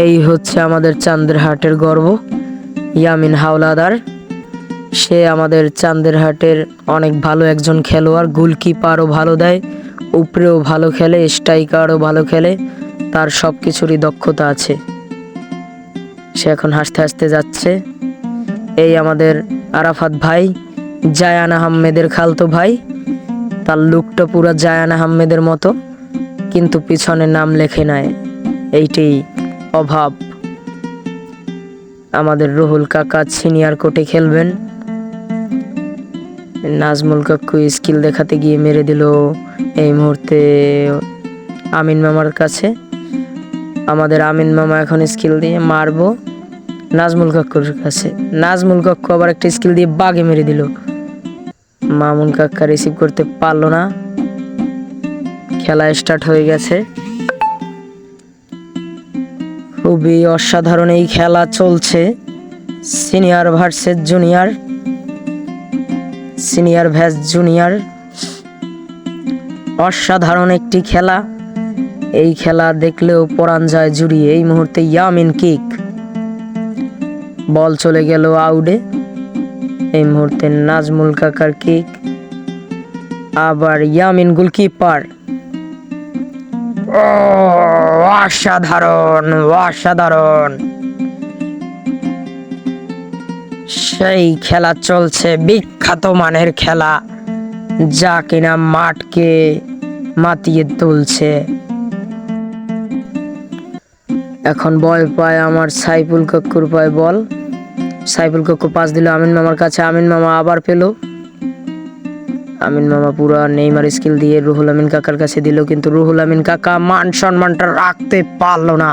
এই হচ্ছে আমাদের চান্দেরহাটের গর্ব। ইয়ামিন হাওলাদার, সে আমাদের চান্দেরহাটের অনেক ভালো একজন খেলোয়াড়, গোলকিপারও ভালো দেয়, উপরেও ভালো খেলে, স্ট্রাইকারও ভালো খেলে, তার সব কিছুরই দক্ষতা আছে। সে এখন হাসতে হাসতে যাচ্ছে। এই আমাদের আরাফাত ভাই, জায়ান আহমেদের খালতো ভাই, তার লুকটা পুরো জায়ান আহমেদের মতো, কিন্তু পিছনে নাম লেখে নেয় এইটাই অভাব। আমাদের রুহুল কাকা সিনিয়র কোর্টে খেলবেন। নাজমুল কাকু স্কিল দেখাতে গিয়ে মেরে দিল এই মুহূর্তে আমিন মামার কাছে। আমাদের আমিন মামা এখন স্কিল দিয়ে মারবো নাজমুল কাকুর কাছে। নাজমুল কাকু আবার একটা স্কিল দিয়ে বাগে মেরে দিল। মামুন কাকা রিসিভ করতে পারল না। খেলা স্টার্ট হয়ে গেছে। খুবই অসাধারণ এই খেলা চলছে। Senior versus junior, senior versus junior. অসাধারণ একটি খেলা। এই খেলা দেখলেও পরাণ যায় জুড়িয়ে। এই মুহূর্তে ইয়ামিন কিক। বল চলে গেল আউটে। এই মুহূর্তে নাজমুল কাকার কিক। আবার ইয়ামিন গোলকিপার। অসাধারণ অসাধারণ। সেই খেলা চলছে, বিখ্যাত মানের খেলা, যা কিনা মাঠকে মাতিয়ে তুলছে। এখন বয় পায় আমার সাইফুল কাকুর পায় বল। সাইফুল কাকু পাস দিল আমিন মামার কাছে, আমিন মামা আবার পেল। আমিন মামা, পুরো নেইমার স্কিল দিয়ে রুহুল আমিন কাকার কাছে দিল কিন্তু রুহুল আমিন কাকা মান সম্মানটা রাখতে পারল না।